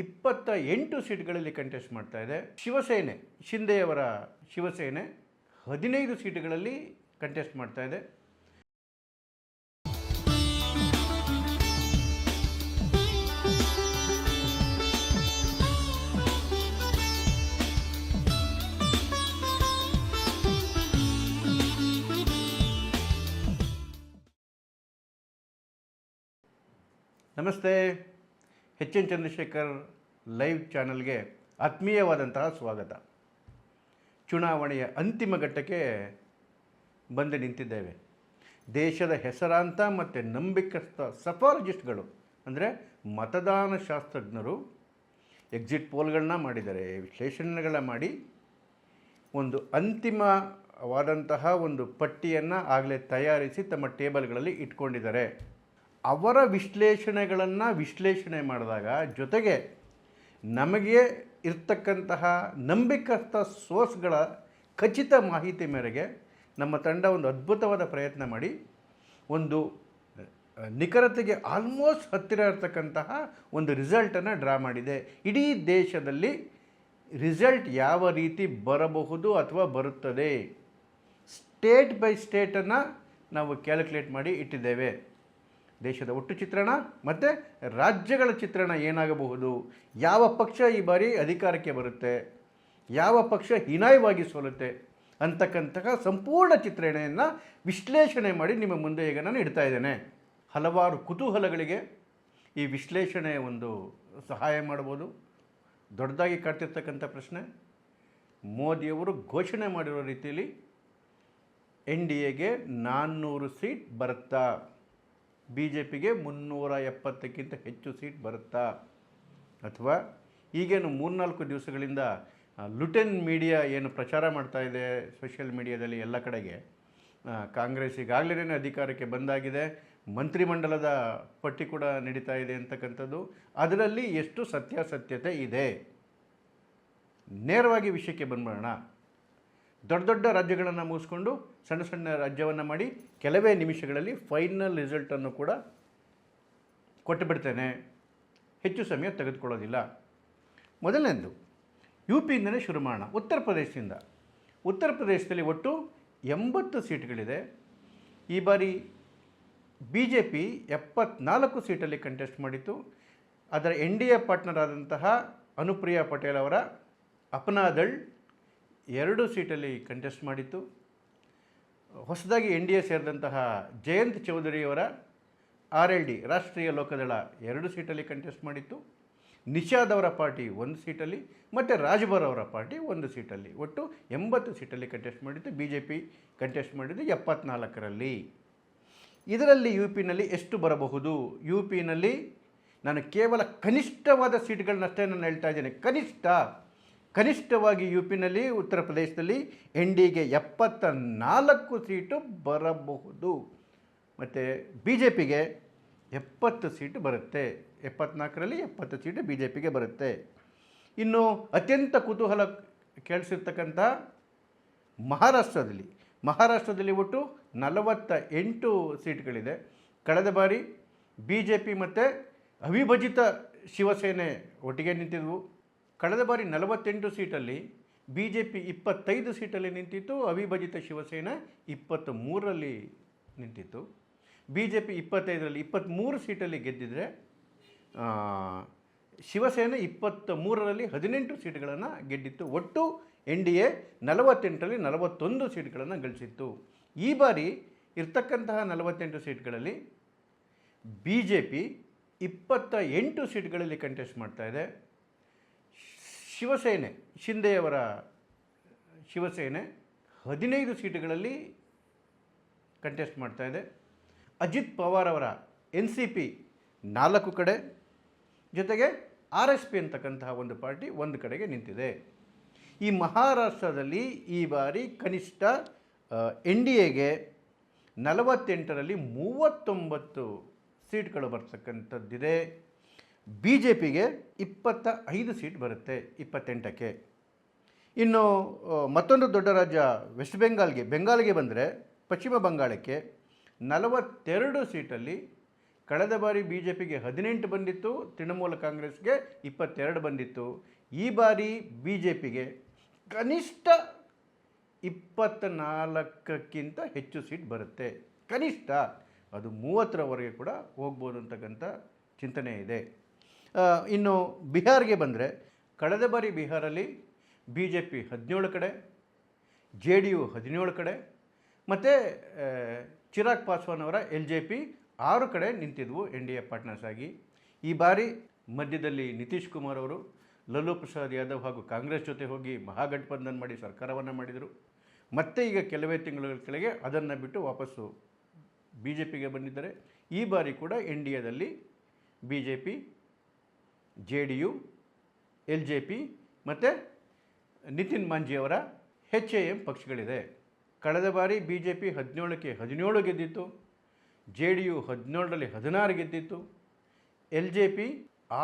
ಇಪ್ಪತ್ತ ಎಂಟು ಸೀಟ್ಗಳಲ್ಲಿ ಕಂಟೆಸ್ಟ್ ಮಾಡ್ತಾ ಇದೆ. ಶಿವಸೇನೆ, ಶಿಂದೆಯವರ ಶಿವಸೇನೆ ಹದಿನೈದು ಸೀಟುಗಳಲ್ಲಿ ಕಂಟೆಸ್ಟ್ ಮಾಡ್ತಾ ಇದೆ. ನಮಸ್ತೆ. ಎಚ್ ಎನ್ ಚಂದ್ರಶೇಖರ್ ಲೈವ್ ಚಾನಲ್ಗೆ ಆತ್ಮೀಯವಾದಂತಹ ಸ್ವಾಗತ. ಚುನಾವಣೆಯ ಅಂತಿಮ ಘಟ್ಟಕ್ಕೆ ಬಂದು ನಿಂತಿದ್ದೇವೆ. ದೇಶದ ಹೆಸರಾಂತ ಮತ್ತು ನಂಬಿಕಸ್ಥ ಸಫಾಲಜಿಸ್ಟ್ಗಳು, ಅಂದರೆ ಮತದಾನ ಶಾಸ್ತ್ರಜ್ಞರು, ಎಕ್ಸಿಟ್ ಪೋಲ್ಗಳನ್ನ ಮಾಡಿದ್ದಾರೆ, ವಿಶ್ಲೇಷಣೆಗಳನ್ನ ಮಾಡಿ ಒಂದು ಅಂತಿಮವಾದಂತಹ ಒಂದು ಪಟ್ಟಿಯನ್ನು ಆಗಲೇ ತಯಾರಿಸಿ ತಮ್ಮ ಟೇಬಲ್ಗಳಲ್ಲಿ ಇಟ್ಕೊಂಡಿದ್ದಾರೆ. ಅವರ ವಿಶ್ಲೇಷಣೆಗಳನ್ನು ವಿಶ್ಲೇಷಣೆ ಮಾಡಿದಾಗ ಜೊತೆಗೆ ನಮಗೆ ಇರ್ತಕ್ಕಂತಹ ನಂಬಿಕಸ್ಥ ಸೋರ್ಸ್ಗಳ ಖಚಿತ ಮಾಹಿತಿ ಮೇರೆಗೆ ನಮ್ಮ ತಂಡ ಒಂದು ಅದ್ಭುತವಾದ ಪ್ರಯತ್ನ ಮಾಡಿ ಒಂದು ನಿಖರತೆಗೆ ಆಲ್ಮೋಸ್ಟ್ ಹತ್ತಿರ ಇರತಕ್ಕಂತಹ ಒಂದು ರಿಸಲ್ಟನ್ನು ಡ್ರಾ ಮಾಡಿದೆ. ಇಡೀ ದೇಶದಲ್ಲಿ ರಿಸಲ್ಟ್ ಯಾವ ರೀತಿ ಬರಬಹುದು ಅಥವಾ ಬರುತ್ತದೆ? ಸ್ಟೇಟ್ ಬೈ ಸ್ಟೇಟನ್ನು ನಾವು ಕ್ಯಾಲ್ಕುಲೇಟ್ ಮಾಡಿ ಇಟ್ಟಿದ್ದೇವೆ. ದೇಶದ ಒಟ್ಟು ಚಿತ್ರಣ ಮತ್ತು ರಾಜ್ಯಗಳ ಚಿತ್ರಣ ಏನಾಗಬಹುದು? ಯಾವ ಪಕ್ಷ ಈ ಬಾರಿ ಅಧಿಕಾರಕ್ಕೆ ಬರುತ್ತೆ? ಯಾವ ಪಕ್ಷ ಹೀನಾಯವಾಗಿ ಸೋಲುತ್ತೆ? ಅಂತಕ್ಕಂತಹ ಸಂಪೂರ್ಣ ಚಿತ್ರಣೆಯನ್ನು ವಿಶ್ಲೇಷಣೆ ಮಾಡಿ ನಿಮ್ಮ ಮುಂದೆ ಈಗ ನಾನು ಇಡ್ತಾ ಇದ್ದೇನೆ. ಹಲವಾರು ಕುತೂಹಲಗಳಿಗೆ ಈ ವಿಶ್ಲೇಷಣೆ ಒಂದು ಸಹಾಯ ಮಾಡ್ಬೋದು ದೊಡ್ಡದಾಗಿ ಕಾಡ್ತಿರ್ತಕ್ಕಂಥ ಪ್ರಶ್ನೆ. ಮೋದಿಯವರು ಘೋಷಣೆ ಮಾಡಿರೋ ರೀತಿಯಲ್ಲಿ ಎನ್ ಡಿ ಎಗೆ ನಾನ್ನೂರು ಸೀಟ್ ಬರುತ್ತಾ? ಬಿ ಜೆ ಪಿಗೆ ಮುನ್ನೂರ ಎಪ್ಪತ್ತಕ್ಕಿಂತ ಹೆಚ್ಚು ಸೀಟ್ ಬರುತ್ತಾ? ಅಥವಾ ಈಗೇನು ಮೂರ್ನಾಲ್ಕು ದಿವಸಗಳಿಂದ ಲುಟೆನ್ ಮೀಡಿಯಾ ಏನು ಪ್ರಚಾರ ಮಾಡ್ತಾ ಇದೆ ಸೋಷಿಯಲ್ ಮೀಡಿಯಾದಲ್ಲಿ ಎಲ್ಲ ಕಡೆಗೆ ಕಾಂಗ್ರೆಸ್ ಈಗಾಗಲೇ ಅಧಿಕಾರಕ್ಕೆ ಬಂದಾಗಿದೆ, ಮಂತ್ರಿಮಂಡಲದ ಪಟ್ಟಿ ಕೂಡ ನಡೀತಾ ಇದೆ ಅಂತಕ್ಕಂಥದ್ದು. ಅದರಲ್ಲಿ ಎಷ್ಟು ಸತ್ಯಾಸತ್ಯತೆ ಇದೆ? ನೇರವಾಗಿ ವಿಷಯಕ್ಕೆ ಬಂದ್ಬಿಡೋಣ. ದೊಡ್ಡ ದೊಡ್ಡ ರಾಜ್ಯಗಳನ್ನು ಮುಗಿಸ್ಕೊಂಡು ಸಣ್ಣ ಸಣ್ಣ ರಾಜ್ಯವನ್ನು ಮಾಡಿ ಕೆಲವೇ ನಿಮಿಷಗಳಲ್ಲಿ ಫೈನಲ್ ರಿಸಲ್ಟನ್ನು ಕೂಡ ಕೊಟ್ಟು ಬಿಡ್ತೇನೆ. ಹೆಚ್ಚು ಸಮಯ ತೆಗೆದುಕೊಳ್ಳೋದಿಲ್ಲ. ಮೊದಲನೇದು ಯು ಪಿಯಿಂದಲೇ ಶುರು ಮಾಡೋಣ. ಉತ್ತರ ಪ್ರದೇಶದಿಂದ. ಉತ್ತರ ಪ್ರದೇಶದಲ್ಲಿ ಒಟ್ಟು ಎಂಬತ್ತು ಸೀಟ್ಗಳಿದೆ. ಈ ಬಾರಿ ಬಿ ಜೆ ಪಿ ಎಪ್ಪತ್ನಾಲ್ಕು ಸೀಟಲ್ಲಿ ಕಂಟೆಸ್ಟ್ ಮಾಡಿತ್ತು. ಅದರ ಎನ್ ಡಿ ಎ ಪಾರ್ಟ್ನರ್ ಆದಂತಹ ಅನುಪ್ರಿಯಾ ಪಟೇಲ್ ಅವರ ಅಪನಾದಳ್ ಎರಡು ಸೀಟಲ್ಲಿ ಕಂಟೆಸ್ಟ್ ಮಾಡಿತ್ತು. ಹೊಸದಾಗಿ ಎನ್ ಡಿ ಎ ಸೇರಿದಂತಹ Jayant ಚೌಧರಿಯವರ R L D, Rashtriya Lokdal ಎರಡು ಸೀಟಲ್ಲಿ ಕಂಟೆಸ್ಟ್ ಮಾಡಿತ್ತು. ನಿಷಾದ್ ಅವರ ಪಾರ್ಟಿ ಒಂದು ಸೀಟಲ್ಲಿ, ಮತ್ತು ರಾಜ್ಭರ್ ಅವರ ಪಾರ್ಟಿ ಒಂದು ಸೀಟಲ್ಲಿ. ಒಟ್ಟು ಎಂಬತ್ತು ಸೀಟಲ್ಲಿ ಕಂಟೆಸ್ಟ್ ಮಾಡಿತ್ತು. ಬಿ ಜೆ ಪಿ ಕಂಟೆಸ್ಟ್ ಮಾಡಿದ್ದು ಎಪ್ಪತ್ನಾಲ್ಕರಲ್ಲಿ. ಇದರಲ್ಲಿ ಯು ಪಿನಲ್ಲಿ ಎಷ್ಟು ಬರಬಹುದು? ಯು ಪಿನಲ್ಲಿ ನಾನು ಕೇವಲ ಕನಿಷ್ಠವಾದ ಸೀಟ್ಗಳನ್ನಷ್ಟೇ ನಾನು ಹೇಳ್ತಾ ಇದ್ದೇನೆ. ಕನಿಷ್ಠ ಕನಿಷ್ಠವಾಗಿ ಯು ಪಿನಲ್ಲಿ ಉತ್ತರ ಪ್ರದೇಶದಲ್ಲಿ ಎನ್ ಡಿಗೆ ಎಪ್ಪತ್ತ ನಾಲ್ಕು ಸೀಟು ಬರಬಹುದು. ಮತ್ತು ಬಿ ಜೆ ಪಿಗೆ ಎಪ್ಪತ್ತು ಸೀಟು ಬರುತ್ತೆ. ಎಪ್ಪತ್ನಾಲ್ಕರಲ್ಲಿ ಎಪ್ಪತ್ತು ಸೀಟು ಬಿ ಜೆ ಪಿಗೆ ಬರುತ್ತೆ. ಇನ್ನು ಅತ್ಯಂತ ಕುತೂಹಲ ಕೇಳಿಸಿರ್ತಕ್ಕಂಥ ಮಹಾರಾಷ್ಟ್ರದಲ್ಲಿ ಮಹಾರಾಷ್ಟ್ರದಲ್ಲಿ ಒಟ್ಟು ನಲವತ್ತ ಎಂಟು ಸೀಟ್ಗಳಿದೆ. ಕಳೆದ ಬಾರಿ ಬಿ ಜೆ ಪಿ ಮತ್ತು ಅವಿಭಜಿತ ಶಿವಸೇನೆ ಒಟ್ಟಿಗೆ ನಿಂತಿದ್ವು. ಕಳೆದ ಬಾರಿ ನಲವತ್ತೆಂಟು ಸೀಟಲ್ಲಿ ಬಿ ಜೆ ಪಿ ಇಪ್ಪತ್ತೈದು ಸೀಟಲ್ಲಿ ನಿಂತಿತ್ತು, ಅವಿಭಜಿತ ಶಿವಸೇನೆ ಇಪ್ಪತ್ತ್ ಮೂರರಲ್ಲಿ ನಿಂತಿತ್ತು. ಬಿ ಜೆ ಪಿ ಇಪ್ಪತ್ತೈದರಲ್ಲಿ ಇಪ್ಪತ್ತ್ಮೂರು ಸೀಟಲ್ಲಿ ಗೆದ್ದಿದ್ರೆ ಶಿವಸೇನೆ ಇಪ್ಪತ್ತ ಮೂರರಲ್ಲಿ ಹದಿನೆಂಟು ಸೀಟ್ಗಳನ್ನು ಗೆದ್ದಿತ್ತು. ಒಟ್ಟು ಎನ್ ಡಿ ಎ ನಲವತ್ತೆಂಟರಲ್ಲಿ ನಲವತ್ತೊಂದು ಸೀಟ್ಗಳನ್ನು ಗಳಿಸಿತ್ತು. ಈ ಬಾರಿ ಇರ್ತಕ್ಕಂತಹ ನಲವತ್ತೆಂಟು ಸೀಟ್ಗಳಲ್ಲಿ ಬಿ ಜೆ ಪಿ ಇಪ್ಪತ್ತ ಎಂಟು ಸೀಟ್ಗಳಲ್ಲಿ ಕಂಟೆಸ್ಟ್ ಮಾಡ್ತಾ ಇದೆ. ಶಿವಸೇನೆ, ಶಿಂದೆಯವರ ಶಿವಸೇನೆ ಹದಿನೈದು ಸೀಟುಗಳಲ್ಲಿ ಕಂಟೆಸ್ಟ್ ಮಾಡ್ತಾ ಇದೆ. ಅಜಿತ್ ಪವಾರ್ ಅವರ ಎನ್ ಸಿ ಪಿ ನಾಲ್ಕು ಕಡೆ, ಜೊತೆಗೆ ಆರ್ ಎಸ್ ಪಿ ಅಂತಕ್ಕಂತಹ ಒಂದು ಪಾರ್ಟಿ ಒಂದು ಕಡೆಗೆ ನಿಂತಿದೆ. ಈ ಮಹಾರಾಷ್ಟ್ರದಲ್ಲಿ ಈ ಬಾರಿ ಕನಿಷ್ಠ ಎನ್ ಡಿ ಎಗೆ ನಲವತ್ತೆಂಟರಲ್ಲಿ ಮೂವತ್ತೊಂಬತ್ತು ಸೀಟ್ಗಳು ಬರ್ತಕ್ಕಂಥದ್ದಿದೆ. ಬಿ ಜೆ ಪಿಗೆ ಇಪ್ಪತ್ತ ಐದು ಸೀಟ್ ಬರುತ್ತೆ, ಇಪ್ಪತ್ತೆಂಟಕ್ಕೆ. ಇನ್ನು ಮತ್ತೊಂದು ದೊಡ್ಡ ರಾಜ್ಯ ವೆಸ್ಟ್ ಬೆಂಗಾಲ್ಗೆ ಬೆಂಗಾಲ್ಗೆ ಬಂದರೆ, ಪಶ್ಚಿಮ ಬಂಗಾಳಕ್ಕೆ ನಲವತ್ತೆರಡು ಸೀಟಲ್ಲಿ ಕಳೆದ ಬಾರಿ ಬಿ ಜೆ ಪಿಗೆ ಹದಿನೆಂಟು ಬಂದಿತ್ತು, ತೃಣಮೂಲ ಕಾಂಗ್ರೆಸ್ಗೆ ಇಪ್ಪತ್ತೆರಡು ಬಂದಿತ್ತು. ಈ ಬಾರಿ ಬಿ ಜೆ ಪಿಗೆ ಕನಿಷ್ಠ ಇಪ್ಪತ್ತ್ನಾಲ್ಕಕ್ಕಿಂತ ಹೆಚ್ಚು ಸೀಟ್ ಬರುತ್ತೆ. ಕನಿಷ್ಠ. ಅದು ಮೂವತ್ತರವರೆಗೆ ಕೂಡ ಹೋಗ್ಬೋದು ಅಂತಕ್ಕಂಥ ಚಿಂತನೆ ಇದೆ. ಇನ್ನು ಬಿಹಾರ್ಗೆ ಬಂದರೆ ಕಳೆದ ಬಾರಿ ಬಿಹಾರಲ್ಲಿ ಬಿ ಜೆ ಪಿ ಹದಿನೇಳು ಕಡೆ ಜೆ ಡಿ ಯು ಹದಿನೇಳು ಕಡೆ, ಮತ್ತು ಚಿರಾಗ್ ಪಾಸ್ವಾನ್ ಅವರ ಎಲ್ ಜೆ ಪಿ ಆರು ಕಡೆ ನಿಂತಿದ್ವು ಎನ್ ಡಿ ಎ ಪಾರ್ಟ್ನರ್ಸ್ ಆಗಿ. ಈ ಬಾರಿ ಮಧ್ಯದಲ್ಲಿ ನಿತೀಶ್ ಕುಮಾರ್ ಅವರು, ಲಲ್ಲೂ ಪ್ರಸಾದ್ ಯಾದವ್ ಹಾಗೂ ಕಾಂಗ್ರೆಸ್ ಜೊತೆ ಹೋಗಿ ಮಹಾಗಠಬಂಧನ್ ಮಾಡಿ ಸರ್ಕಾರವನ್ನು ಮಾಡಿದರು. ಮತ್ತೆ ಈಗ ಕೆಲವೇ ತಿಂಗಳ ಕೆಳಗೆ ಅದನ್ನು ಬಿಟ್ಟು ವಾಪಸ್ಸು ಬಿ ಜೆ ಪಿಗೆ ಬಂದಿದ್ದಾರೆ. ಈ ಬಾರಿ ಕೂಡ N D ಎದಲ್ಲಿ B J P J D U, L J P ಮತ್ತು ನಿತಿನ್ ಮಾಂಜಿಯವರ ಹೆಚ್ ಎ ಎಂ ಪಕ್ಷಗಳಿದೆ. ಕಳೆದ ಬಾರಿ ಬಿ ಜೆ ಪಿ ಹದಿನೇಳಕ್ಕೆ ಹದಿನೇಳು ಗೆದ್ದಿತ್ತು. ಜೆ ಡಿ ಯು ಹದಿನೇಳರಲ್ಲಿ ಹದಿನಾರು ಗೆದ್ದಿತ್ತು. ಎಲ್ ಜೆ ಪಿ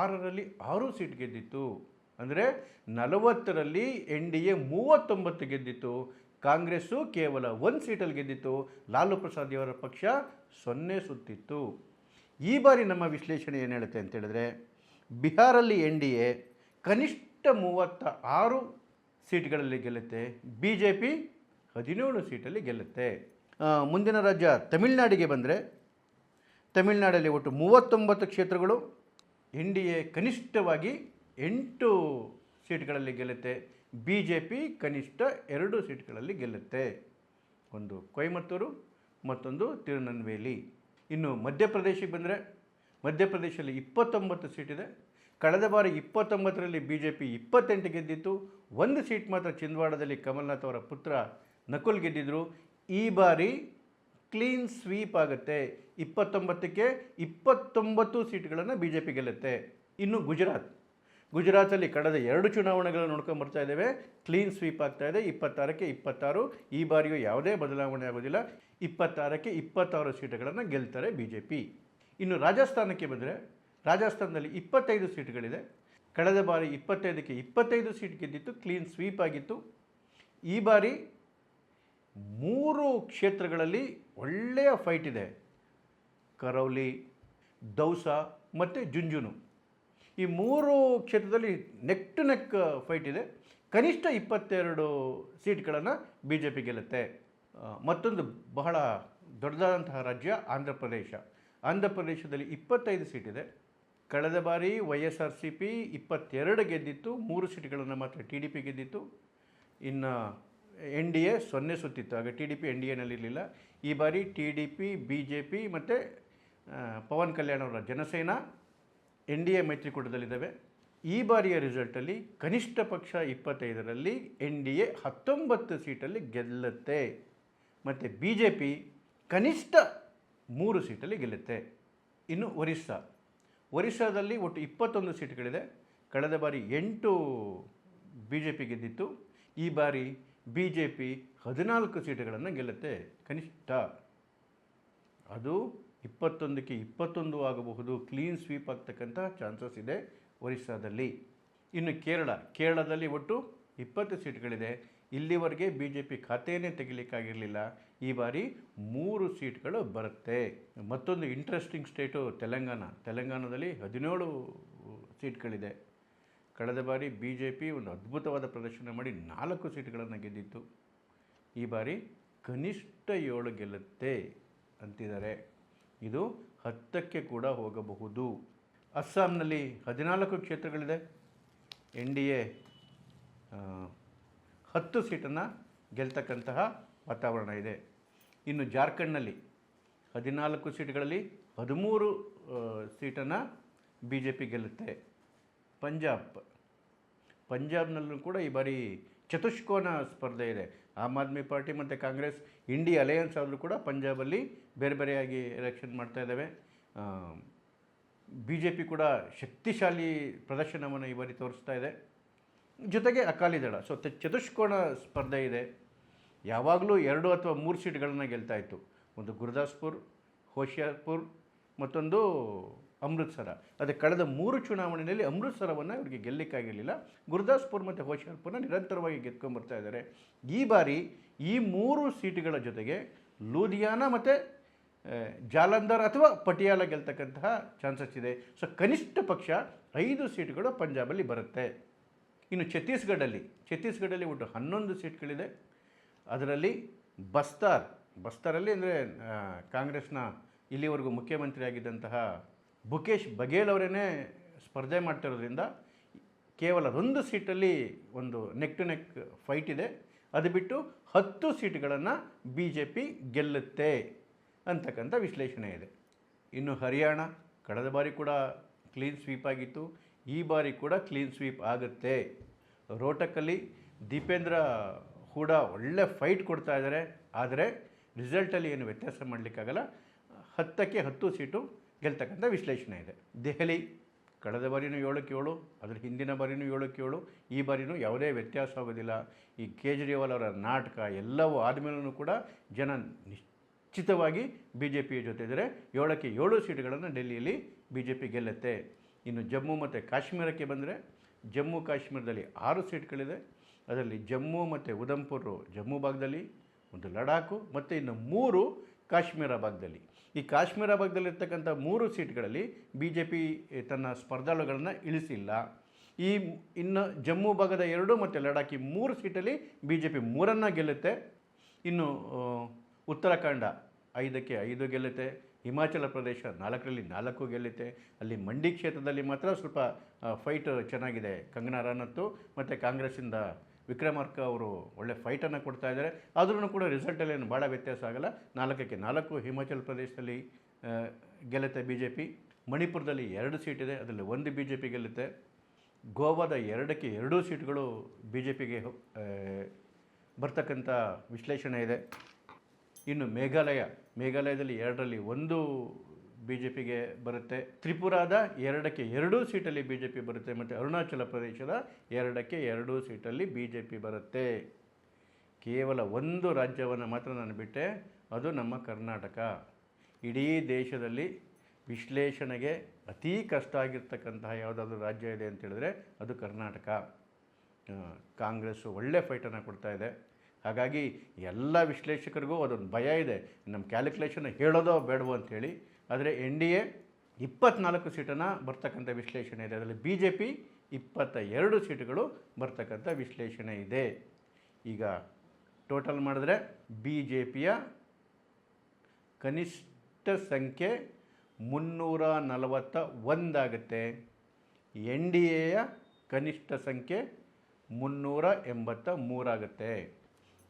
ಆರರಲ್ಲಿ ಆರು ಸೀಟ್ ಗೆದ್ದಿತ್ತು. ಅಂದರೆ ನಲವತ್ತರಲ್ಲಿ ಎನ್ ಡಿ ಎ ಮೂವತ್ತೊಂಬತ್ತು ಗೆದ್ದಿತ್ತು. ಕಾಂಗ್ರೆಸ್ಸು ಕೇವಲ ಒಂದು ಸೀಟಲ್ಲಿ ಗೆದ್ದಿತ್ತು. ಲಾಲು ಪ್ರಸಾದ್ ಅವರ ಪಕ್ಷ ಸೊನ್ನೆ ಸುತ್ತಿತ್ತು. ಈ ಬಾರಿ ನಮ್ಮ ವಿಶ್ಲೇಷಣೆ ಏನು ಹೇಳುತ್ತೆ ಅಂತ ಹೇಳಿದ್ರೆ ಬಿಹಾರಲ್ಲಿ ಎನ್ ಡಿ ಎ ಕನಿಷ್ಠ ಮೂವತ್ತ ಆರು ಸೀಟ್ಗಳಲ್ಲಿ ಗೆಲ್ಲುತ್ತೆ. ಬಿ ಜೆ ಪಿ ಹದಿನೇಳು ಸೀಟಲ್ಲಿ ಗೆಲ್ಲುತ್ತೆ. ಮುಂದಿನ ರಾಜ್ಯ ತಮಿಳುನಾಡಿಗೆ ಬಂದರೆ ತಮಿಳುನಾಡಲ್ಲಿ ಒಟ್ಟು ಮೂವತ್ತೊಂಬತ್ತು ಕ್ಷೇತ್ರಗಳು, ಎನ್ ಡಿ ಎ ಕನಿಷ್ಠವಾಗಿ ಎಂಟು ಸೀಟ್ಗಳಲ್ಲಿ ಗೆಲ್ಲುತ್ತೆ. ಬಿ ಜೆ ಪಿ ಕನಿಷ್ಠ ಎರಡು ಸೀಟ್ಗಳಲ್ಲಿ ಗೆಲ್ಲುತ್ತೆ. ಒಂದು ಕೊಯಮತ್ತೂರು, ಮತ್ತೊಂದು ತಿರುನನ್ವೇಲಿ ಇನ್ನು ಮಧ್ಯಪ್ರದೇಶಕ್ಕೆ ಬಂದರೆ ಮಧ್ಯಪ್ರದೇಶದಲ್ಲಿ ಇಪ್ಪತ್ತೊಂಬತ್ತು ಇದೆ. ಕಳೆದ ಬಾರಿ ಇಪ್ಪತ್ತೊಂಬತ್ತರಲ್ಲಿ ಬಿ ಜೆ ಪಿ ಇಪ್ಪತ್ತೆಂಟು ಗೆದ್ದಿತ್ತು. ಒಂದು ಸೀಟ್ ಮಾತ್ರ ಚಿಂದ್ವಾಡದಲ್ಲಿ ಕಮಲ್ನಾಥ್ ಅವರ ಪುತ್ರ ನಕುಲ್ ಗೆದ್ದಿದ್ರು. ಈ ಬಾರಿ ಕ್ಲೀನ್ ಸ್ವೀಪ್ ಆಗುತ್ತೆ. ಇಪ್ಪತ್ತೊಂಬತ್ತಕ್ಕೆ ಇಪ್ಪತ್ತೊಂಬತ್ತು ಸೀಟ್ಗಳನ್ನು ಬಿ ಜೆ ಪಿ ಗೆಲ್ಲುತ್ತೆ. ಇನ್ನು ಗುಜರಾತ್. ಗುಜರಾತಲ್ಲಿ ಕಳೆದ ಎರಡು ಚುನಾವಣೆಗಳನ್ನು ನೋಡ್ಕೊಂಡು ಬರ್ತಾ ಇದ್ದೇವೆ ಕ್ಲೀನ್ ಸ್ವೀಪ್ ಆಗ್ತಾ ಇದೆ. ಇಪ್ಪತ್ತಾರಕ್ಕೆ ಇಪ್ಪತ್ತಾರು. ಈ ಬಾರಿಯೂ ಯಾವುದೇ ಬದಲಾವಣೆ ಆಗೋದಿಲ್ಲ. ಇಪ್ಪತ್ತಾರಕ್ಕೆ ಇಪ್ಪತ್ತಾರು ಸೀಟುಗಳನ್ನು ಗೆಲ್ತಾರೆ ಬಿ ಜೆ ಪಿ ಇನ್ನು ರಾಜಸ್ಥಾನಕ್ಕೆ ಬಂದರೆ ರಾಜಸ್ಥಾನದಲ್ಲಿ ಇಪ್ಪತ್ತೈದು ಸೀಟುಗಳಿದೆ. ಕಳೆದ ಬಾರಿ ಇಪ್ಪತ್ತೈದಕ್ಕೆ ಇಪ್ಪತ್ತೈದು ಸೀಟ್ ಗೆದ್ದಿತ್ತು ಕ್ಲೀನ್ ಸ್ವೀಪ್ ಆಗಿತ್ತು. ಈ ಬಾರಿ ಮೂರು ಕ್ಷೇತ್ರಗಳಲ್ಲಿ ಒಳ್ಳೆಯ ಫೈಟ್ ಇದೆ. ಕರೌಲಿ, ದೌಸಾ ಮತ್ತು ಜುಂಜುನು. ಈ ಮೂರು ಕ್ಷೇತ್ರದಲ್ಲಿ ನೆಕ್ ಟು ನೆಕ್ ಫೈಟ್ ಇದೆ. ಕನಿಷ್ಠ ಇಪ್ಪತ್ತೆರಡು ಸೀಟ್ಗಳನ್ನು ಬಿ ಜೆ ಪಿ ಗೆಲ್ಲುತ್ತೆ ಮತ್ತೊಂದು ಬಹಳ ದೊಡ್ಡದಾದಂತಹ ರಾಜ್ಯ ಆಂಧ್ರ ಪ್ರದೇಶ. ಆಂಧ್ರ ಪ್ರದೇಶದಲ್ಲಿ ಇಪ್ಪತ್ತೈದು ಸೀಟ್ ಇದೆ. ಕಳೆದ ಬಾರಿ Y S R C P ಇಪ್ಪತ್ತೆರಡು ಗೆದ್ದಿತ್ತು, ಮೂರು ಸೀಟ್ಗಳನ್ನು ಮಾತ್ರ ಟಿ ಡಿ ಪಿ ಗೆದ್ದಿತ್ತು. ಇನ್ನು ಎನ್ ಡಿ ಎ ಸೊನ್ನೆ ಸುತ್ತಿತ್ತು, ಆಗ T D P N D ಎನಲ್ಲಿರಲಿಲ್ಲ ಈ ಬಾರಿ T D P B J P ಮತ್ತು ಪವನ್ ಕಲ್ಯಾಣ್ ಅವರ ಜನಸೇನಾ ಎನ್ ಡಿ ಎ ಮೈತ್ರಿಕೂಟದಲ್ಲಿದ್ದಾವೆ. ಈ ಬಾರಿಯ ರಿಸಲ್ಟಲ್ಲಿ ಕನಿಷ್ಠ ಪಕ್ಷ ಇಪ್ಪತ್ತೈದರಲ್ಲಿ ಎನ್ ಡಿ ಎ ಹತ್ತೊಂಬತ್ತು ಸೀಟಲ್ಲಿ ಗೆಲ್ಲುತ್ತೆ. ಮತ್ತು ಬಿ ಜೆ ಪಿ ಕನಿಷ್ಠ ಮೂರು ಸೀಟಲ್ಲಿ ಗೆಲ್ಲುತ್ತೆ. ಇನ್ನು ಒರಿಸ್ಸಾ. ಒರಿಸ್ಸಾದಲ್ಲಿ ಒಟ್ಟು ಇಪ್ಪತ್ತೊಂದು ಸೀಟ್ಗಳಿದೆ. ಕಳೆದ ಬಾರಿ ಎಂಟು ಬಿ ಜೆ ಪಿ ಗೆದ್ದಿತ್ತು. ಈ ಬಾರಿ ಬಿ ಜೆ ಪಿ ಹದಿನಾಲ್ಕು ಸೀಟುಗಳನ್ನು ಗೆಲ್ಲುತ್ತೆ. ಕನಿಷ್ಠ. ಅದು ಇಪ್ಪತ್ತೊಂದಕ್ಕೆ ಇಪ್ಪತ್ತೊಂದು ಆಗಬಹುದು. ಕ್ಲೀನ್ ಸ್ವೀಪ್ ಆಗ್ತಕ್ಕಂಥ ಚಾನ್ಸಸ್ ಇದೆ ಒರಿಸ್ಸಾದಲ್ಲಿ. ಇನ್ನು ಕೇರಳ. ಕೇರಳದಲ್ಲಿ ಒಟ್ಟು ಇಪ್ಪತ್ತು ಸೀಟ್ಗಳಿದೆ. ಇಲ್ಲಿವರೆಗೆ ಬಿ ಜೆ ಪಿ ಖಾತೆಯೇ ತೆಗಿಲಿಕ್ಕಾಗಿರಲಿಲ್ಲ. ಈ ಬಾರಿ ಮೂರು ಸೀಟ್ಗಳು ಬರುತ್ತೆ. ಮತ್ತೊಂದು ಇಂಟ್ರೆಸ್ಟಿಂಗ್ ಸ್ಟೇಟು ತೆಲಂಗಾಣ. ತೆಲಂಗಾಣದಲ್ಲಿ ಹದಿನೇಳು ಸೀಟ್ಗಳಿದೆ. ಕಳೆದ ಬಾರಿ ಬಿ ಜೆ ಪಿ ಒಂದು ಅದ್ಭುತವಾದ ಪ್ರದರ್ಶನ ಮಾಡಿ ನಾಲ್ಕು ಸೀಟ್ಗಳನ್ನು ಗೆದ್ದಿತ್ತು. ಈ ಬಾರಿ ಕನಿಷ್ಠ ಏಳು ಗೆಲ್ಲುತ್ತೆ ಅಂತಿದ್ದಾರೆ. ಇದು ಹತ್ತಕ್ಕೆ ಕೂಡ ಹೋಗಬಹುದು. ಅಸ್ಸಾಂನಲ್ಲಿ ಹದಿನಾಲ್ಕು ಕ್ಷೇತ್ರಗಳಿದೆ. ಎನ್ ಡಿ ಎ ಹತ್ತು ಸೀಟನ್ನು ಗೆಲ್ತಕ್ಕಂತಹ ವಾತಾವರಣ ಇದೆ. ಇನ್ನು ಜಾರ್ಖಂಡ್ನಲ್ಲಿ ಹದಿನಾಲ್ಕು ಸೀಟ್ಗಳಲ್ಲಿ ಹದಿಮೂರು ಸೀಟನ್ನು ಬಿ ಜೆ ಪಿ ಗೆಲ್ಲುತ್ತೆ. ಪಂಜಾಬ್. ಪಂಜಾಬ್ನಲ್ಲೂ ಕೂಡ ಈ ಬಾರಿ ಚತುಷ್ಕೋನ ಸ್ಪರ್ಧೆ ಇದೆ. ಆಮ್ ಆದ್ಮಿ ಪಾರ್ಟಿ ಮತ್ತು ಕಾಂಗ್ರೆಸ್, ಇಂಡಿ ಅಲಯನ್ಸ್ ಆದರೂ ಕೂಡ ಪಂಜಾಬಲ್ಲಿ ಬೇರೆ ಬೇರೆಯಾಗಿ ಎಲೆಕ್ಷನ್ ಮಾಡ್ತಾ ಇದ್ದಾವೆ. ಬಿ ಜೆ ಪಿ ಕೂಡ ಶಕ್ತಿಶಾಲಿ ಪ್ರದರ್ಶನವನ್ನು ಈ ಬಾರಿ ತೋರಿಸ್ತಾ ಇದೆ. ಜೊತೆಗೆ ಅಕಾಲಿ ದಳ. ಸೊ ಚತುಷ್ಕೋನ ಸ್ಪರ್ಧೆ ಇದೆ. ಯಾವಾಗಲೂ ಎರಡು ಅಥವಾ ಮೂರು ಸೀಟ್ಗಳನ್ನು ಗೆಲ್ತಾ ಇತ್ತು. ಒಂದು ಗುರುದಾಸ್ಪುರ್, ಹೋಶಿಯಾರ್ಪುರ್ ಮತ್ತೊಂದು ಅಮೃತ್ಸರ. ಅದೇ ಕಳೆದ ಮೂರು ಚುನಾವಣೆಯಲ್ಲಿ ಅಮೃತ್ಸರವನ್ನು ಇವರಿಗೆ ಗೆಲ್ಲಕ್ಕಾಗಿರಲಿಲ್ಲ. ಗುರುದಾಸ್ಪುರ್ ಮತ್ತು ಹೋಶಿಯಾರ್ಪುರ್ನ ನಿರಂತರವಾಗಿ ಗೆದ್ಕೊಂಡ್ಬರ್ತಾ ಇದ್ದಾರೆ. ಈ ಬಾರಿ ಈ ಮೂರು ಸೀಟುಗಳ ಜೊತೆಗೆ ಲೂಧಿಯಾನ ಮತ್ತು ಜಾಲಂಧರ್ ಅಥವಾ ಪಟಿಯಾಲ ಗೆಲ್ತಕ್ಕಂತಹ ಚಾನ್ಸಸ್ ಇದೆ. ಸೊ, ಕನಿಷ್ಠ ಪಕ್ಷ ಐದು ಸೀಟ್ಗಳು ಪಂಜಾಬಲ್ಲಿ ಬರುತ್ತೆ. ಇನ್ನು ಛತ್ತೀಸ್ಗಢಲ್ಲಿ ಛತ್ತೀಸ್ಗಢಲ್ಲಿ ಒಟ್ಟು ಹನ್ನೊಂದು ಸೀಟ್ಗಳಿದೆ. ಅದರಲ್ಲಿ ಬಸ್ತಾರ್, ಬಸ್ತಾರಲ್ಲಿ ಅಂದರೆ ಕಾಂಗ್ರೆಸ್ನ ಇಲ್ಲಿವರೆಗೂ ಮುಖ್ಯಮಂತ್ರಿ ಭುಕೇಶ್ ಬಘೇಲ್ ಅವರೇ ಸ್ಪರ್ಧೆ ಮಾಡ್ತಿರೋದ್ರಿಂದ ಕೇವಲ ಒಂದು ಸೀಟಲ್ಲಿ ಒಂದು ನೆಕ್ ಟು ನೆಕ್ ಫೈಟ್ ಇದೆ. ಅದು ಬಿಟ್ಟು ಹತ್ತು ಸೀಟ್ಗಳನ್ನು ಬಿ ಜೆ ಪಿ ಗೆಲ್ಲುತ್ತೆ ಅಂತಕ್ಕಂಥ ವಿಶ್ಲೇಷಣೆ ಇದೆ. ಇನ್ನು ಹರಿಯಾಣ ಕಳೆದ ಬಾರಿ ಕೂಡ ಕ್ಲೀನ್ ಸ್ವೀಪ್ ಆಗಿತ್ತು. ಈ ಬಾರಿ ಕೂಡ ಕ್ಲೀನ್ ಸ್ವೀಪ್ ಆಗುತ್ತೆ. ರೋಟಕಲ್ಲಿ ದೀಪೇಂದ್ರ ಕೂಡ ಒಳ್ಳೆ ಫೈಟ್ ಕೊಡ್ತಾ ಇದ್ದಾರೆ ಆದರೆ ರಿಸಲ್ಟಲ್ಲಿ ಏನು ವ್ಯತ್ಯಾಸ ಮಾಡಲಿಕ್ಕಾಗಲ್ಲ. ಹತ್ತಕ್ಕೆ ಹತ್ತು ಸೀಟು ಗೆಲ್ತಕ್ಕಂಥ ವಿಶ್ಲೇಷಣೆ ಇದೆ. ದೆಹಲಿ ಕಳೆದ ಬಾರಿನೂ ಏಳಕ್ಕೆ ಏಳು ಅದರ ಹಿಂದಿನ ಬಾರಿನೂ ಏಳಕ್ಕೆ ಏಳು, ಈ ಬಾರಿನೂ ಯಾವುದೇ ವ್ಯತ್ಯಾಸ ಆಗೋದಿಲ್ಲ. ಈ ಕೇಜ್ರಿವಾಲ್ ಅವರ ನಾಟಕ ಎಲ್ಲವೂ ಆದಮೇಲೂ ಕೂಡ ಜನ ನಿಶ್ಚಿತವಾಗಿ ಬಿ ಜೆ ಪಿಯ ಜೊತೆ ಇದ್ದರೆ ಏಳಕ್ಕೆ ಏಳು ಸೀಟುಗಳನ್ನು ಡೆಲ್ಲಿಯಲ್ಲಿ ಬಿ ಜೆ ಪಿ ಗೆಲ್ಲುತ್ತೆ. ಇನ್ನು ಜಮ್ಮು ಮತ್ತು ಕಾಶ್ಮೀರಕ್ಕೆ ಬಂದರೆ ಜಮ್ಮು ಕಾಶ್ಮೀರದಲ್ಲಿ ಆರು ಸೀಟ್ಗಳಿದೆ. ಅದರಲ್ಲಿ ಜಮ್ಮು ಮತ್ತು ಉಧಂಪುರ್, ಜಮ್ಮು ಭಾಗದಲ್ಲಿ ಒಂದು ಲಡಾಖು ಮತ್ತು ಇನ್ನು ಮೂರು ಕಾಶ್ಮೀರ ಭಾಗದಲ್ಲಿ. ಈ ಕಾಶ್ಮೀರ ಭಾಗದಲ್ಲಿರ್ತಕ್ಕಂಥ ಮೂರು ಸೀಟ್ಗಳಲ್ಲಿ ಬಿ ಜೆ ಪಿ ತನ್ನ ಸ್ಪರ್ಧಾಳುಗಳನ್ನು ಇಳಿಸಿಲ್ಲ. ಈ ಇನ್ನು ಜಮ್ಮು ಭಾಗದ ಎರಡು ಮತ್ತು ಲಡಾಖಿ ಮೂರು ಸೀಟಲ್ಲಿ ಬಿ ಜೆ ಪಿ ಮೂರನ್ನು ಗೆಲ್ಲುತ್ತೆ. ಇನ್ನು ಉತ್ತರಾಖಂಡ ಐದಕ್ಕೆ ಐದು ಗೆಲ್ಲುತ್ತೆ. ಹಿಮಾಚಲ ಪ್ರದೇಶ ನಾಲ್ಕರಲ್ಲಿ ನಾಲ್ಕು ಗೆಲ್ಲುತ್ತೆ. ಅಲ್ಲಿ ಮಂಡಿ ಕ್ಷೇತ್ರದಲ್ಲಿ ಮಾತ್ರ ಸ್ವಲ್ಪ ಫೈಟ್ ಚೆನ್ನಾಗಿದೆ. ಕಂಗನಾ ರಾನತ್ತು ಮತ್ತು ಕಾಂಗ್ರೆಸ್ಸಿಂದ ವಿಕ್ರಮಾರ್ಕ ಅವರು ಒಳ್ಳೆ ಫೈಟನ್ನು ಕೊಡ್ತಾ ಇದ್ದಾರೆ. ಆದ್ರೂ ಕೂಡ ರಿಸಲ್ಟಲ್ಲಿ ಏನು ಭಾಳ ವ್ಯತ್ಯಾಸ ಆಗಲ್ಲ. ನಾಲ್ಕಕ್ಕೆ ನಾಲ್ಕು, ಹಿಮಾಚಲ ಪ್ರದೇಶದಲ್ಲಿ ಗೆಲ್ಲುತ್ತೆ ಬಿ ಜೆ ಪಿ ಮಣಿಪುರದಲ್ಲಿ ಎರಡು ಸೀಟಿದೆ ಅದರಲ್ಲಿ ಒಂದು ಬಿ ಜೆ ಪಿ ಗೆಲ್ಲುತ್ತೆ. ಗೋವಾದ ಎರಡಕ್ಕೆ ಎರಡೂ ಸೀಟ್ಗಳು ಬಿ ಜೆ ಪಿಗೆ ಬರ್ತಕ್ಕಂಥ ವಿಶ್ಲೇಷಣೆ ಇದೆ. ಇನ್ನು ಮೇಘಾಲಯ, ಮೇಘಾಲಯದಲ್ಲಿ ಎರಡರಲ್ಲಿ ಒಂದು ಬಿ ಜೆ ಪಿಗೆ ಬರುತ್ತೆ. ತ್ರಿಪುರಾದ ಎರಡಕ್ಕೆ ಎರಡೂ ಸೀಟಲ್ಲಿ ಬಿ ಜೆ ಪಿ ಬರುತ್ತೆ ಮತ್ತು ಅರುಣಾಚಲ ಪ್ರದೇಶದ ಎರಡಕ್ಕೆ ಎರಡೂ ಸೀಟಲ್ಲಿ ಬಿ ಜೆ ಪಿ ಬರುತ್ತೆ. ಕೇವಲ ಒಂದು ರಾಜ್ಯವನ್ನು ಮಾತ್ರ ನಾನು ಬಿಟ್ಟೆ, ಅದು ನಮ್ಮ ಕರ್ನಾಟಕ. ಇಡೀ ದೇಶದಲ್ಲಿ ವಿಶ್ಲೇಷಣೆಗೆ ಅತೀ ಕಷ್ಟ ಆಗಿರ್ತಕ್ಕಂತಹ ಯಾವುದಾದ್ರೂ ರಾಜ್ಯ ಇದೆ ಅಂತ ಹೇಳಿದ್ರೆ ಅದು ಕರ್ನಾಟಕ. ಕಾಂಗ್ರೆಸ್ಸು ಒಳ್ಳೆ ಫೈಟನ್ನು ಕೊಡ್ತಾ ಇದೆ. ಹಾಗಾಗಿ ಎಲ್ಲ ವಿಶ್ಲೇಷಕರಿಗೂ ಅದೊಂದು ಭಯ ಇದೆ. ನಮ್ಮ ಕ್ಯಾಲ್ಕುಲೇಷನ್ ಹೇಳೋದೋ ಬೇಡವೋ ಅಂಥೇಳಿ ಆದರೆ ಎನ್ ಡಿ ಎ ಇಪ್ಪತ್ನಾಲ್ಕು ಸೀಟನ್ನು ಬರ್ತಕ್ಕಂಥ ವಿಶ್ಲೇಷಣೆ ಇದೆ. ಅದರಲ್ಲಿ ಬಿ ಜೆ ಪಿ ಇಪ್ಪತ್ತ ಎರಡು ಸೀಟುಗಳು ಬರ್ತಕ್ಕಂಥ ವಿಶ್ಲೇಷಣೆ ಇದೆ. ಈಗ ಟೋಟಲ್ ಮಾಡಿದ್ರೆ ಬಿ ಜೆ ಪಿಯ ಕನಿಷ್ಠ ಸಂಖ್ಯೆ ಮುನ್ನೂರ ನಲವತ್ತ ಒಂದಾಗುತ್ತೆ ಎನ್ ಡಿ ಎಯ ಕನಿಷ್ಠ ಸಂಖ್ಯೆ ಮುನ್ನೂರ ಎಂಬತ್ತ ಮೂರಾಗುತ್ತೆ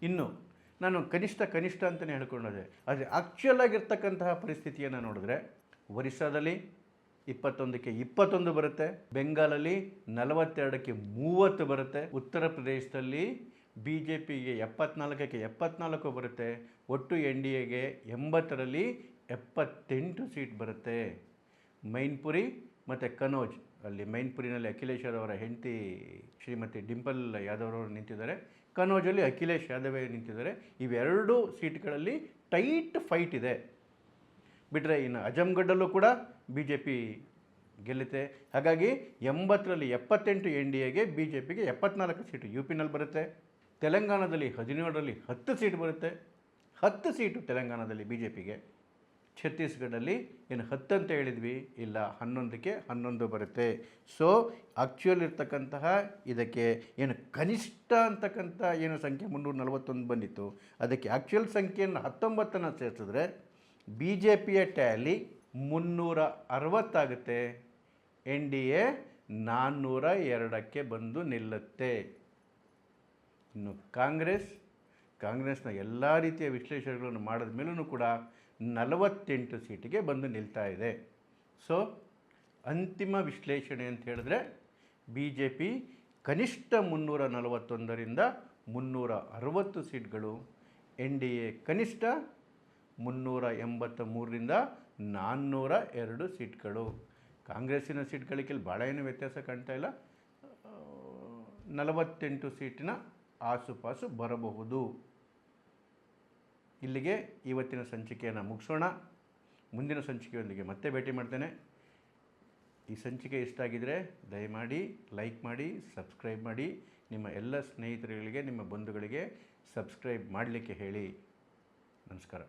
ಇನ್ನು ನಾನು ಕನಿಷ್ಠ ಕನಿಷ್ಠ ಅಂತಲೇ ಹೇಳ್ಕೊಂಡಿದೆ ಆದರೆ ಆ್ಯಕ್ಚುಯಲ್ ಆಗಿರ್ತಕ್ಕಂತಹ ಪರಿಸ್ಥಿತಿಯನ್ನು ನೋಡಿದ್ರೆ ಒರಿಸ್ಸಾದಲ್ಲಿ ಇಪ್ಪತ್ತೊಂದಕ್ಕೆ ಇಪ್ಪತ್ತೊಂದು ಬರುತ್ತೆ, ಬೆಂಗಾಲಲ್ಲಿ ನಲವತ್ತೆರಡಕ್ಕೆ ಮೂವತ್ತು ಬರುತ್ತೆ, ಉತ್ತರ ಪ್ರದೇಶದಲ್ಲಿ ಬಿ ಜೆ ಪಿಗೆ ಎಪ್ಪತ್ನಾಲ್ಕಕ್ಕೆ ಎಪ್ಪತ್ನಾಲ್ಕು ಬರುತ್ತೆ, ಒಟ್ಟು ಎನ್ ಡಿ ಎಗೆ ಎಂಬತ್ತರಲ್ಲಿ ಎಪ್ಪತ್ತೆಂಟು ಸೀಟ್ ಬರುತ್ತೆ. ಮೈನ್ಪುರಿ ಮತ್ತು ಕನೋಜ್, ಅಲ್ಲಿ ಮೈನ್ಪುರಿನಲ್ಲಿ ಅಖಿಲೇಶ್ ಯಾದವರ ಹೆಂಡತಿ ಶ್ರೀಮತಿ ಡಿಂಪಲ್ ಯಾದವ್ರವರು ನಿಂತಿದ್ದಾರೆ. ಕನೋಜಲ್ಲಿ ಅಖಿಲೇಶ್ ಯಾದವೇ ನಿಂತಿದ್ದಾರೆ? ಇವೆರಡು ಸೀಟ್ಗಳಲ್ಲಿ ಟೈಟ್ ಫೈಟ್ ಇದೆ. ಬಿಟ್ಟರೆ ಇನ್ನು ಅಜಮ್ಗಢಲ್ಲೂ ಕೂಡ ಬಿ ಜೆ ಪಿ ಗೆಲ್ಲುತ್ತೆ. ಹಾಗಾಗಿ ಎಂಬತ್ತರಲ್ಲಿ ಎಪ್ಪತ್ತೆಂಟು ಎನ್ ಡಿ ಎಗೆ ಬಿ ಜೆ ಪಿಗೆ ಎಪ್ಪತ್ನಾಲ್ಕು ಸೀಟು ಯು ಪಿನಲ್ಲಿ ಬರುತ್ತೆ. ತೆಲಂಗಾಣದಲ್ಲಿ ಹದಿನೇಳರಲ್ಲಿ ಹತ್ತು ಸೀಟ್ ಬರುತ್ತೆ. ಹತ್ತು ಸೀಟು ತೆಲಂಗಾಣದಲ್ಲಿ ಬಿ ಜೆ ಪಿಗೆ ಛತ್ತೀಸ್ಗಢಲ್ಲಿ ಏನು ಹತ್ತು ಅಂತ ಹೇಳಿದ್ವಿ? ಇಲ್ಲ, ಹನ್ನೊಂದಕ್ಕೆ ಹನ್ನೊಂದು ಬರುತ್ತೆ. ಸೊ ಆ್ಯಕ್ಚುಯಲ್ ಇರ್ತಕ್ಕಂತಹ ಇದಕ್ಕೆ ಏನು ಕನಿಷ್ಠ ಅಂತಕ್ಕಂಥ ಏನು ಸಂಖ್ಯೆ ಮುನ್ನೂರ ನಲವತ್ತೊಂದು ಬಂದಿತ್ತು. ಅದಕ್ಕೆ ಆ್ಯಕ್ಚುಯಲ್ ಸಂಖ್ಯೆಯನ್ನು ಹತ್ತೊಂಬತ್ತನ್ನು ಸೇರಿಸಿದ್ರೆ ಬಿ ಜೆ ಪಿಯ ಟ್ಯಾಲಿ ಮುನ್ನೂರ ಅರವತ್ತಾಗುತ್ತೆ. ಎನ್ ಡಿ ಎ ನಾನ್ನೂರ ಎರಡಕ್ಕೆ ಬಂದು ನಿಲ್ಲುತ್ತೆ. ಇನ್ನು ಕಾಂಗ್ರೆಸ್, ಕಾಂಗ್ರೆಸ್ನ ಎಲ್ಲ ರೀತಿಯ ವಿಶ್ಲೇಷಣೆಗಳನ್ನು ಮಾಡಿದ ಮೇಲೂ ಕೂಡ ನಲವತ್ತೆಂಟು ಸೀಟಿಗೆ ಬಂದು ನಿಲ್ತಾ ಇದೆ. ಸೊ ಅಂತಿಮ ವಿಶ್ಲೇಷಣೆ ಅಂತ ಹೇಳಿದ್ರೆ ಬಿ ಜೆ ಪಿ ಕನಿಷ್ಠ ಮುನ್ನೂರ ನಲವತ್ತೊಂದರಿಂದ ಮುನ್ನೂರ ಅರವತ್ತು ಸೀಟ್ಗಳು ಎನ್ ಡಿ ಎ ಕನಿಷ್ಠ ಮುನ್ನೂರ ಎಂಬತ್ತ ಮೂರರಿಂದ ನಾನ್ನೂರ ಎರಡು ಸೀಟ್ಗಳು. ಕಾಂಗ್ರೆಸ್ಸಿನ ಸೀಟ್ಗಳಿಗೆ ಭಾಳ ಏನು ವ್ಯತ್ಯಾಸ ಕಾಣ್ತಾ ಇಲ್ಲ. ನಲವತ್ತೆಂಟು ಸೀಟಿನ ಆಸುಪಾಸು ಬರಬಹುದು. ಇಲ್ಲಿಗೆ ಇವತ್ತಿನ ಸಂಚಿಕೆಯನ್ನು ಮುಗಿಸೋಣ. ಮುಂದಿನ ಸಂಚಿಕೆಯೊಂದಿಗೆ ಮತ್ತೆ ಭೇಟಿ ಮಾಡ್ತೇನೆ. ಈ ಸಂಚಿಕೆ ಇಷ್ಟ ಆಗಿದರೆ ದಯಮಾಡಿ ಲೈಕ್ ಮಾಡಿ, ಸಬ್ಸ್ಕ್ರೈಬ್ ಮಾಡಿ. ನಿಮ್ಮ ಎಲ್ಲ ಸ್ನೇಹಿತರುಗಳಿಗೆ, ನಿಮ್ಮ ಬಂಧುಗಳಿಗೆ ಸಬ್ಸ್ಕ್ರೈಬ್ ಮಾಡಲಿಕ್ಕೆ ಹೇಳಿ. ನಮಸ್ಕಾರ.